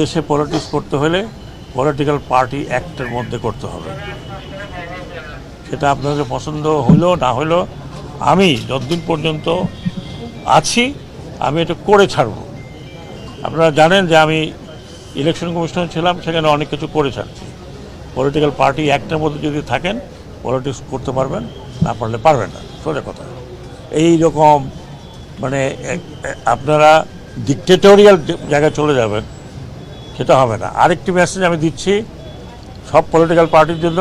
দেশে পলিটিক্স করতে হলে পলিটিক্যাল পার্টি অ্যাক্টের মধ্যে করতে হবে। সেটা আপনাদের পছন্দ হইল, না হইল, আমি যতদিন পর্যন্ত আছি, আমি এটা করে ছাড়ব। আপনারা জানেন যে আমি ইলেকশন কমিশনার ছিলাম, সেখানে অনেক কিছু করে ছাড়ছি। পলিটিক্যাল পার্টি অ্যাক্টের মধ্যে যদি থাকেন পলিটিক্স করতে পারবেন, না পারলে পারবেন না। সোজা কথা। এই রকম মানে আপনারা ডিকটেটোরিয়াল জায়গায় চলে যাবেন সেটা হবে না। আরেকটি মেসেজ আমি দিচ্ছি সব পলিটিক্যাল পার্টির জন্য।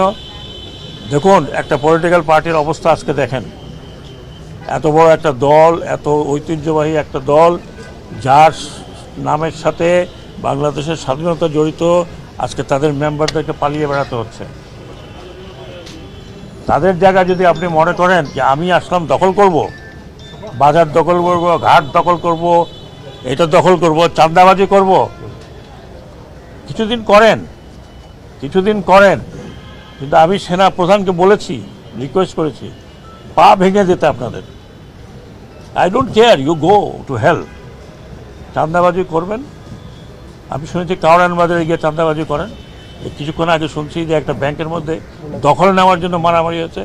দেখুন, একটা পলিটিক্যাল পার্টির অবস্থা আজকে দেখেন। এত বড় একটা দল, এত ঐতিহ্যবাহী একটা দল, যার নামের সাথে বাংলাদেশের স্বাধীনতা জড়িত, আজকে তাদের মেম্বারদেরকে পালিয়ে বেড়াতে হচ্ছে। তাদের জায়গায় যদি আপনি মনে করেন যে আমি আসলাম দখল করব, বাজার দখল করব, ঘাট দখল করব, এটা দখল করব, চাঁদাবাজি করব কিছুদিন করেন কিছুদিন করেন, কিন্তু আমি সেনা প্রধানকে বলেছি রিকোয়েস্ট করেছি, পা ভেঙে যেতে আপনাদের। I don't care you go to hell চাঁদাবাজি করবেন? আমি শুনেছি কাউরান বাজারে গিয়ে চাঁদাবাজি করেন। কিছুক্ষণ আগে শুনছি যে একটা ব্যাংকের মধ্যে দখল নেওয়ার জন্য মারামারি হচ্ছে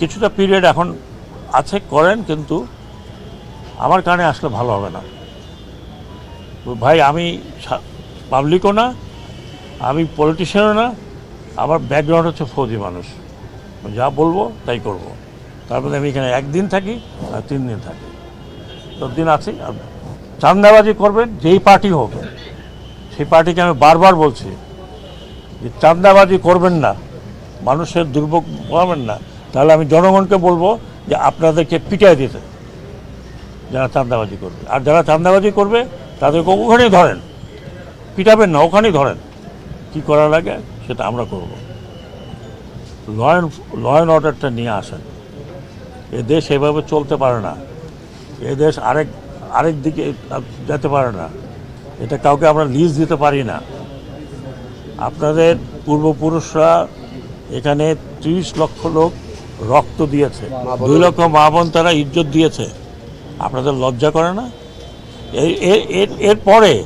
কিছুটা পিরিয়ড এখন আছে, করেন, কিন্তু আমার কারণে আসলে ভালো হবে না। ভাই, আমি পাবলিকও না, আমি পলিটিশিয়ানও না, আমার ব্যাকগ্রাউন্ড হচ্ছে ফৌজি মানুষ। যা বলব তাই করব। তারপরে আমি এখানে একদিন থাকি আর তিন দিন থাকি। তো দিন আছি, আর চান্দাবাজি করবেন, যেই পার্টি হোক, সেই পার্টিকে আমি বারবার বলছি যে চান্দাবাজি করবেন না, মানুষের দুর্ভোগ পাবেন না। তাহলে আমি জনগণকে বলব যে আপনাদেরকে পিটাই দিতে, যারা চান্দাবাজি করবে। আর যারা চান্দাবাজি করবে, তাদেরকে ওখানেই ধরেন। পিটাবেন না ওখানেই ধরেন। কি করা লাগে সেটা আমরা করব। ল অ্যান্ড ল অ্যান্ড অর্ডারটা নিয়ে আসেন। এ দেশ এভাবে চলতে পারে না। এ দেশ আরেক আরেক দিকে যেতে পারে না। এটা কাউকে আমরা লিজ দিতে পারি না। আপনাদের পূর্বপুরুষরা এখানে ত্রিশ লক্ষ লোক রক্ত দিয়েছে। দুই লক্ষ মা বোন তারা ইজ্জত দিয়েছে। আপনাদের লজ্জা করে না? এই এর- এর এরপরে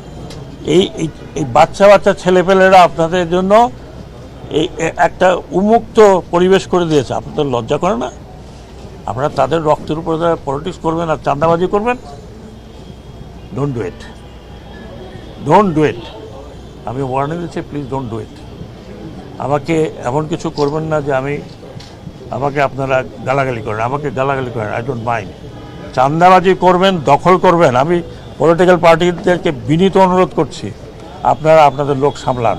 এই, এই- বাচ্চা বাচ্চা ছেলেপেলেরা আপনাদের জন্য এই একটা উন্মুক্ত পরিবেশ করে দিয়েছে। আপনাদের লজ্জা করে না। আপনারা তাদের রক্তের উপরে তারা পলিটিক্স করবেন আর চাঁদাবাজি করবেন don't do it don't do it আমি ওয়ার্নিং দিচ্ছি প্লিজ ডোন্ট ডু ইট আমাকে এমন কিছু করবেন না যে আমি, আমাকে আপনারা গালাগালি করেন। আমাকে গালাগালি করেন আই ডোন্ট মাইন্ড চান্দাবাজি করবেন, দখল করবেন। আমি পলিটিক্যাল পার্টিদেরকে বিনীত অনুরোধ করছি আপনারা আপনাদের লোক সামলান।